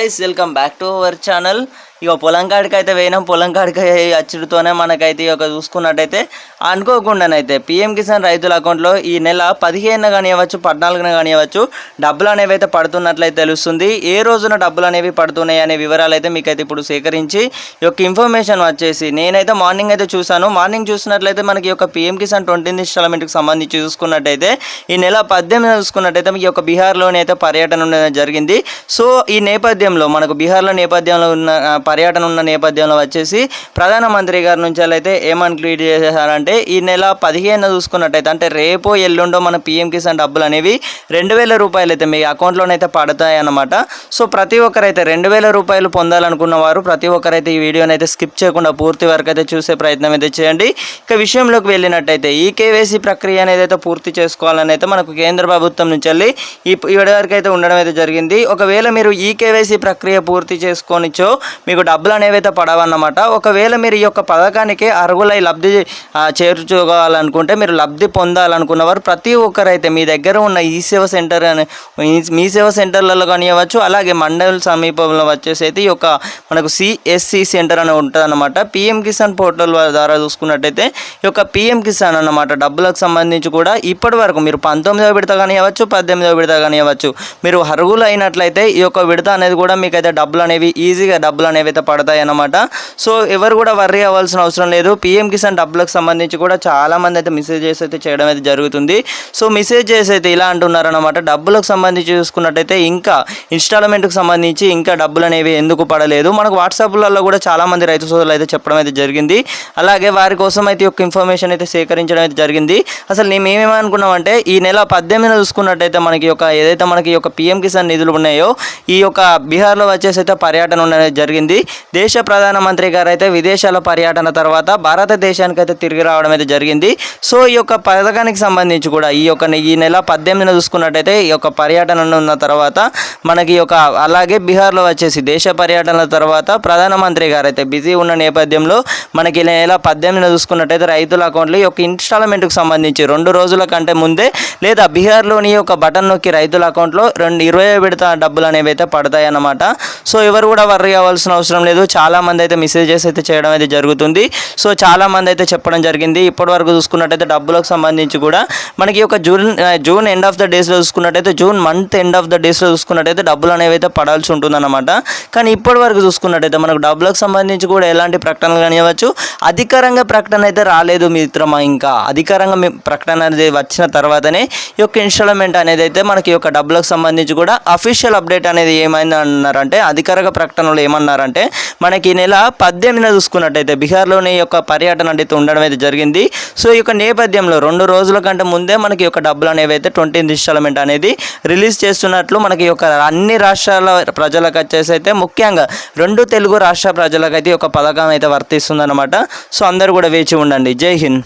Guys welcome back to our channel ఇక పొలం కాడికి అయితే పోయినాం. పొలం కాడికి అచ్చుడుతోనే మనకైతే ఇక చూసుకున్నట్టయితే అనుకోకుండానైతే పిఎం కిసాన్ రైతుల అకౌంట్లో ఈ నెల పదిహేను కానివ్వచ్చు పద్నాలుగున కానివ్వచ్చు డబ్బులు అనేవి అయితే పడుతున్నట్లయితే తెలుస్తుంది. ఏ రోజున డబ్బులు అనేవి పడుతున్నాయి అనే వివరాలు అయితే మీకైతే ఇప్పుడు సేకరించి ఈ యొక్క ఇన్ఫర్మేషన్ వచ్చేసి నేనైతే మార్నింగ్ అయితే చూసాను మార్నింగ్ చూసినట్లయితే మనకి ఈ యొక్క పిఎం కిసాన్ ట్వంటీ ఇన్స్టాల్మెంట్కి సంబంధించి చూసుకున్నట్టయితే ఈ నెల పద్దెనిమిది చూసుకున్నట్టయితే మీకు ఈ యొక్క బీహార్లోనే అయితే పర్యటన జరిగింది. సో ఈ నేపథ్యం నేపథ్యంలో మనకు బీహార్లో నేపథ్యంలో ఉన్న పర్యటన ఉన్న నేపథ్యంలో వచ్చేసి ప్రధానమంత్రి గారి నుంచి అయితే ఏమని క్లీట్ చేశారంటే ఈ నెల పదిహేను చూసుకున్నట్టయితే అంటే రేపో ఎల్లుండో మన పిఎం కిసాన్ డబ్బులు అనేవి రెండు వేల రూపాయలు అయితే మీ అకౌంట్లోనైతే పడతాయి అన్నమాట సో ప్రతి ఒక్కరైతే రెండు వేల రూపాయలు పొందాలనుకున్న వారు ప్రతి ఒక్కరైతే ఈ వీడియోని అయితే స్కిప్ చేయకుండా పూర్తి వరకు అయితే చూసే ప్రయత్నం అయితే చేయండి. ఇక విషయంలోకి వెళ్ళినట్టయితే ఈ కేవైసీ ప్రక్రియ అనేది అయితే పూర్తి చేసుకోవాలని అయితే మనకు కేంద్ర ప్రభుత్వం నుంచి వెళ్ళి ఈ ఇప్పటి వరకు అయితే ఉండడం అయితే జరిగింది. ఒకవేళ మీరు ఈ కేవైసీ ప్రక్రియ పూర్తి చేసుకొనిచో మీకు డబ్బులు అనేవి అయితే పడవన్నమాట. ఒకవేళ మీరు ఈ యొక్క పథకానికి అర్హులై లబ్ధి చేర్చుకోవాలనుకుంటే మీరు లబ్ధి పొందాలనుకున్న వారు ప్రతి ఒక్కరైతే మీ దగ్గర ఉన్న ఈ సేవ సెంటర్ అని ఈ- మీ సేవ సెంటర్లలో కానివ్వచ్చు అలాగే మండల సమీపంలో వచ్చేసి అయితే ఈ యొక్క మనకు సిఎస్సి సెంటర్ అని ఉంటుందన్నమాట. పిఎం కిసాన్ పోర్టల్ ద్వారా చూసుకున్నట్టయితే ఈ యొక్క పిఎం కిసాన్ అన్నమాట. డబ్బులకు సంబంధించి కూడా ఇప్పటి వరకు మీరు పంతొమ్మిదో విడత కానివ్వచ్చు పద్దెనిమిదో విడత కానివ్వచ్చు మీరు అర్హులు అయినట్లయితే ఈ యొక్క విడత అనేది కూడా మీకైతే డబ్బులు అనేవి ఈజీగా డబ్బులు అనేవి అయితే పడతాయి అన్నమాట సో ఎవరు కూడా వర్రీ అవ్వాల్సిన అవసరం లేదు. పిఎం కిసాన్ డబ్బులకు సంబంధించి కూడా చాలామంది అయితే మెసేజెస్ అయితే చేయడం అయితే జరుగుతుంది. సో మెసేజ్ చేసి అయితే ఇలా అంటున్నారు అనమాట డబ్బులకు సంబంధించి చూసుకున్నట్టయితే ఇంకా ఇన్స్టాల్మెంట్కి సంబంధించి ఇంకా డబ్బులు అనేవి ఎందుకు పడలేదు. మనకు వాట్సాప్లలో కూడా చాలామంది రైతు సోదరులు అయితే చెప్పడం అయితే జరిగింది. అలాగే వారి కోసం అయితే ఒక ఇన్ఫర్మేషన్ అయితే సేకరించడం అయితే జరిగింది. అసలు మేము ఏమేమనుకున్నామంటే ఈ నెల పద్దెనిమిది చూసుకున్నట్టయితే మనకి ఒక ఏదైతే మనకి యొక్క పిఎం కిసాన్ నిధులు ఉన్నాయో ఈ యొక్క బీహార్లో వచ్చేసి అయితే పర్యటన ఉండడం జరిగింది. దేశ ప్రధానమంత్రి గారు అయితే విదేశాల పర్యటన తర్వాత భారతదేశానికి అయితే తిరిగి రావడం అయితే జరిగింది. సో ఈ యొక్క పథకానికి సంబంధించి కూడా ఈ యొక్క ఈ నెల పద్దెనిమిదిన చూసుకున్నట్టయితే ఈ యొక్క పర్యటన ఉన్న తర్వాత మనకి ఈ యొక్క అలాగే బీహార్లో వచ్చేసి దేశ పర్యటన తర్వాత ప్రధానమంత్రి గారు అయితే బిజీ ఉన్న నేపథ్యంలో మనకి ఈ నెల పద్దెనిమిదిన చూసుకున్నట్టయితే రైతుల అకౌంట్లో ఈ యొక్క ఇన్స్టాల్మెంట్కి సంబంధించి రెండు రోజుల కంటే ముందే లేదా బీహార్లోని ఒక బటన్ నొక్కి రైతుల అకౌంట్లో రెండు ఇరవై విడత డబ్బులు అనేవి అయితే పడతాయి అన్నమాట. సో ఎవరు కూడా వర్రీ అవ్వాల్సిన అవసరం లేదు. చాలా మంది అయితే మెసేజెస్ అయితే చేయడం అయితే జరుగుతుంది. సో చాలామంది అయితే చెప్పడం జరిగింది. ఇప్పటి వరకు చూసుకున్నట్టయితే డబ్బులకు సంబంధించి కూడా మనకి ఒక June June end of the డేస్లో చూసుకున్నట్టయితే June month end of the డేస్లో చూసుకున్నట్టయితే డబ్బులు అనేవి అయితే పడాల్సి ఉంటుందన్నమాట. కానీ ఇప్పటి వరకు చూసుకున్నట్టయితే మనకు డబ్బులకు సంబంధించి కూడా ఎలాంటి ప్రకటనలు కానివ్వచ్చు. అధికారంగా ప్రకటన అయితే రాలేదు మిత్రమా ఇంకా. అధికారంగా ప్రకటన అనేది వచ్చిన తర్వాతనే ఈ యొక్క ఇన్స్టాల్మెంట్ అనేది అయితే మనకి యొక్క డబ్బులకు సంబంధించి కూడా అఫీషియల్ అప్డేట్ అనేది ఏమైంది ఏమన్నారంటే అధికారిక ప్రకటనలో ఏమన్నారంటే మనకి ఈ నెల పద్దెనిమిదిన చూసుకున్నట్టయితే బీహార్లోని యొక్క పర్యటన అయితే ఉండడం అయితే జరిగింది. సో ఈ యొక్క నేపథ్యంలో రెండు రోజుల కంటే ముందే మనకి యొక్క డబ్బులు అనేవి అయితే ట్వంటీ ఇన్స్టాల్మెంట్ అనేది రిలీజ్ చేస్తున్నట్లు మనకి యొక్క అన్ని రాష్ట్రాల ప్రజలకు వచ్చేసి అయితే ముఖ్యంగా రెండు తెలుగు రాష్ట్ర ప్రజలకైతే ఒక పథకం అయితే వర్తిస్తుందన్నమాట. సో అందరూ కూడా వేచి ఉండండి. జై హింద్.